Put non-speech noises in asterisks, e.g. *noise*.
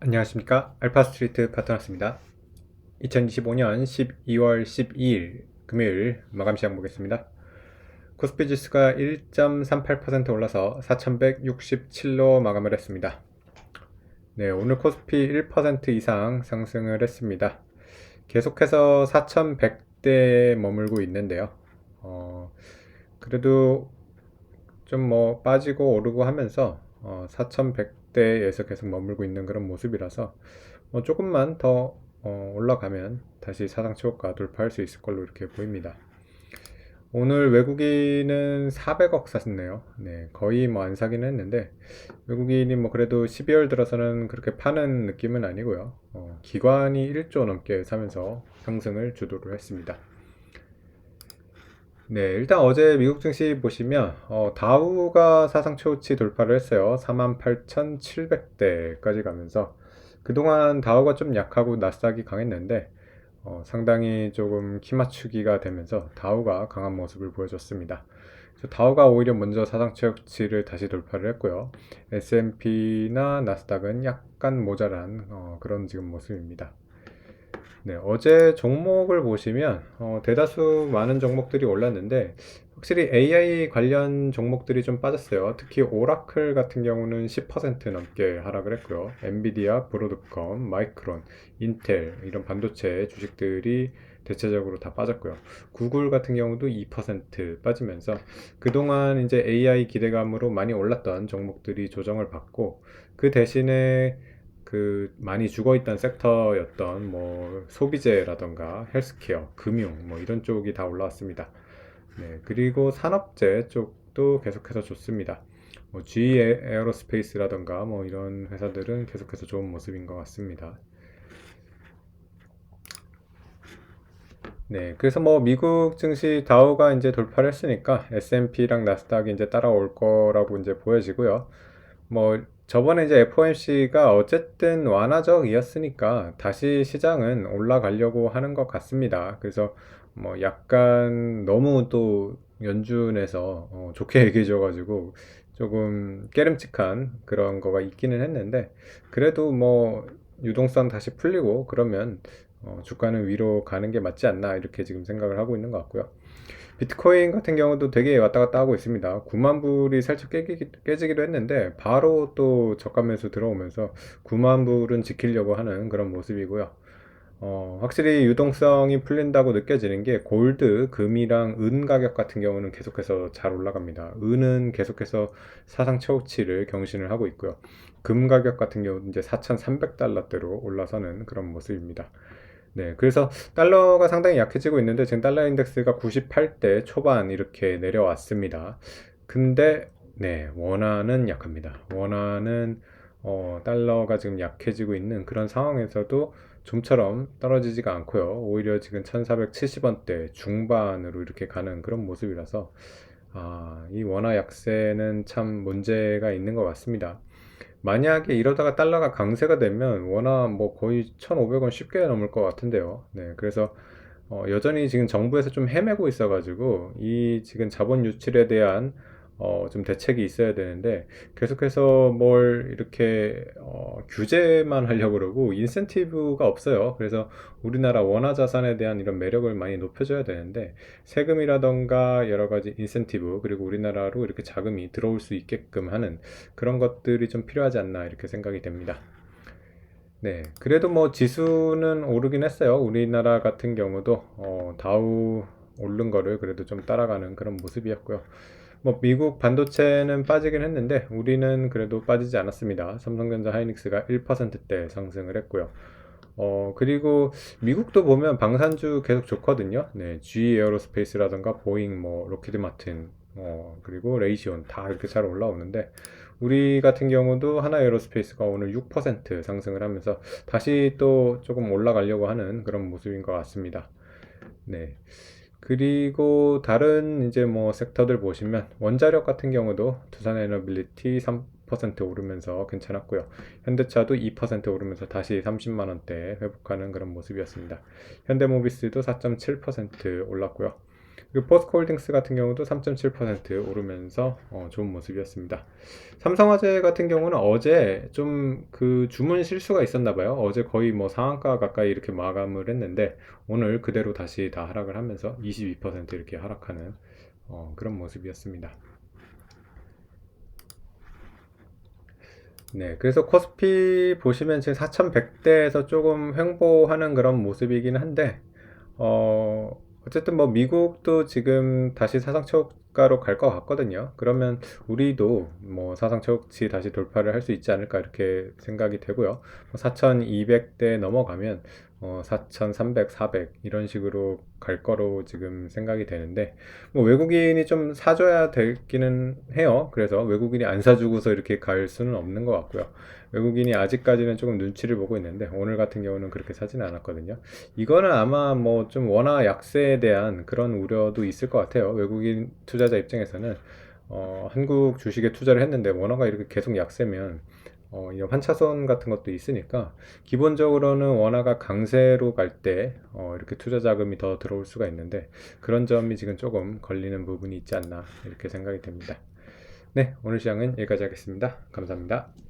안녕하십니까? 알파스트리트 파트너스입니다. 2025년 12월 12일 금요일 마감 시장 보겠습니다. 코스피 지수가 1.38% 올라서 4167로 마감을 했습니다. 네 오늘 코스피 1% 이상 상승을 했습니다. 계속해서 4100대에 머물고 있는데요. 어, 그래도 좀 뭐 빠지고 오르고 하면서 어, 4100 대에서 계속 머물고 있는 그런 모습이라서 뭐 조금만 더 어, 올라가면 다시 사상 최고가 돌파할 수 있을 걸로 이렇게 보입니다. 오늘 외국인은 400억 샀네요. 네, 거의 뭐 안 사긴 했는데 외국인이 뭐 그래도 12월 들어서는 그렇게 파는 느낌은 아니고요. 어, 기관이 1조 넘게 사면서 상승을 주도를 했습니다. 네, 일단 어제 미국 증시 보시면 어, 다우가 사상 최고치 돌파를 했어요. 48,700대까지 가면서 그동안 다우가 좀 약하고 나스닥이 강했는데 어, 상당히 조금 키 맞추기가 되면서 다우가 강한 모습을 보여줬습니다. 다우가 오히려 먼저 사상 최고치를 다시 돌파를 했고요. S&P나 나스닥은 약간 모자란 어, 그런 지금 모습입니다. 네, 어제 종목을 보시면 어, 대다수 많은 종목들이 올랐는데 확실히 AI 관련 종목들이 좀 빠졌어요. 특히 오라클 같은 경우는 10% 넘게 하락을 했고요. 엔비디아, 브로드컴, 마이크론, 인텔 이런 반도체 주식들이 대체적으로 다 빠졌고요. 구글 같은 경우도 2% 빠지면서 그동안 이제 AI 기대감으로 많이 올랐던 종목들이 조정을 받고 그 대신에 그 많이 죽어 있던 섹터였던 뭐 소비재라던가 헬스케어, 금융 뭐 이런 쪽이 다 올라왔습니다. 네, 그리고 산업재 쪽도 계속해서 좋습니다. 뭐 GE 에어로스페이스라던가 뭐 이런 회사들은 계속해서 좋은 모습인 것 같습니다. 네, 그래서 뭐 미국 증시 다우가 이제 돌파를 했으니까 S&P랑 나스닥이 이제 따라올 거라고 이제 보여지고요. 뭐 저번에 이제 FOMC가 어쨌든 완화적이었으니까 다시 시장은 올라가려고 하는 것 같습니다. 그래서 뭐 약간 너무 또 연준에서 어 좋게 *laughs* 얘기해줘가지고 조금 깨름칙한 그런 거가 있기는 했는데 그래도 뭐 유동성 다시 풀리고 그러면 어 주가는 위로 가는 게 맞지 않나 이렇게 지금 생각을 하고 있는 것 같고요. 비트코인 같은 경우도 되게 왔다 갔다 하고 있습니다. 9만 불이 살짝 깨기, 깨지기도 했는데 바로 또 저가 매수 들어오면서 9만 불은 지키려고 하는 그런 모습이고요. 어, 확실히 유동성이 풀린다고 느껴지는 게 골드, 금이랑 은 가격 같은 경우는 계속해서 잘 올라갑니다. 은은 계속해서 사상 최고치를 경신을 하고 있고요. 금 가격 같은 경우 이제 4,300달러대로 올라서는 그런 모습입니다. 네, 그래서 달러가 상당히 약해지고 있는데 지금 달러 인덱스가 98대 초반 이렇게 내려왔습니다. 근데 네, 원화는 약합니다. 원화는 어, 달러가 지금 약해지고 있는 그런 상황에서도 좀처럼 떨어지지가 않고요. 오히려 지금 1470원대 중반으로 이렇게 가는 그런 모습이라서 아, 이 원화 약세는 참 문제가 있는 것 같습니다. 만약에 이러다가 달러가 강세가 되면 원화 뭐 거의 1,500원 쉽게 넘을 것 같은데요. 네, 그래서 어, 여전히 지금 정부에서 좀 헤매고 있어가지고 이 지금 자본 유출에 대한 어, 좀 대책이 있어야 되는데 계속해서 뭘 이렇게 어, 규제만 하려고 그러고 인센티브가 없어요. 그래서 우리나라 원화 자산에 대한 이런 매력을 많이 높여줘야 되는데 세금이라던가 여러 가지 인센티브 그리고 우리나라로 이렇게 자금이 들어올 수 있게끔 하는 그런 것들이 좀 필요하지 않나 이렇게 생각이 됩니다. 네, 그래도 뭐 지수는 오르긴 했어요. 우리나라 같은 경우도 어, 다우 오른 거를 그래도 좀 따라가는 그런 모습이었고요. 뭐 미국 반도체는 빠지긴 했는데 우리는 그래도 빠지지 않았습니다. 삼성전자 하이닉스가 1%대 상승을 했고요. 어, 그리고 미국도 보면 방산주 계속 좋거든요. 네, GE 에어로스페이스라던가 보잉, 뭐, 로키드 마틴, 어, 그리고 레이시온 다 이렇게 잘 올라오는데 우리 같은 경우도 하나 에어로스페이스가 오늘 6% 상승을 하면서 다시 또 조금 올라가려고 하는 그런 모습인 것 같습니다. 네. 그리고 다른 이제 뭐 섹터들 보시면 원자력 같은 경우도 두산 에너빌리티 3% 오르면서 괜찮았고요. 현대차도 2% 오르면서 다시 30만 원대 회복하는 그런 모습이었습니다. 현대모비스도 4.7% 올랐고요. 그리고 포스코홀딩스 같은 경우도 3.7% 오르면서 어, 좋은 모습이었습니다. 삼성화재 같은 경우는 어제 좀 그 주문 실수가 있었나 봐요. 어제 거의 뭐 상한가 가까이 이렇게 마감을 했는데 오늘 그대로 다시 다 하락을 하면서 22% 이렇게 하락하는 어, 그런 모습이었습니다. 네, 그래서 코스피 보시면 지금 4,100대에서 조금 횡보하는 그런 모습이긴 한데, 어, 어쨌든 뭐 미국도 지금 다시 사상 초가로 갈 것 같거든요. 그러면 우리도 뭐 사상 초치 다시 돌파를 할 수 있지 않을까 이렇게 생각이 되고요. 4,200대 넘어가면 어, 4,300, 400 이런 식으로 갈 거로 지금 생각이 되는데 뭐 외국인이 좀 사줘야 되기는 해요. 그래서 외국인이 안 사주고서 이렇게 갈 수는 없는 것 같고요. 외국인이 아직까지는 조금 눈치를 보고 있는데 오늘 같은 경우는 그렇게 사지는 않았거든요. 이거는 아마 뭐 좀 원화 약세에 대한 그런 우려도 있을 것 같아요. 외국인 투자 자 입장에서는 어, 한국 주식에 투자를 했는데 원화가 이렇게 계속 약세면 어, 이 환차손 같은 것도 있으니까 기본적으로는 원화가 강세로 갈 때 어, 이렇게 투자 자금이 더 들어올 수가 있는데 그런 점이 지금 조금 걸리는 부분이 있지 않나 이렇게 생각이 됩니다. 네, 오늘 시장은 여기까지 하겠습니다. 감사합니다.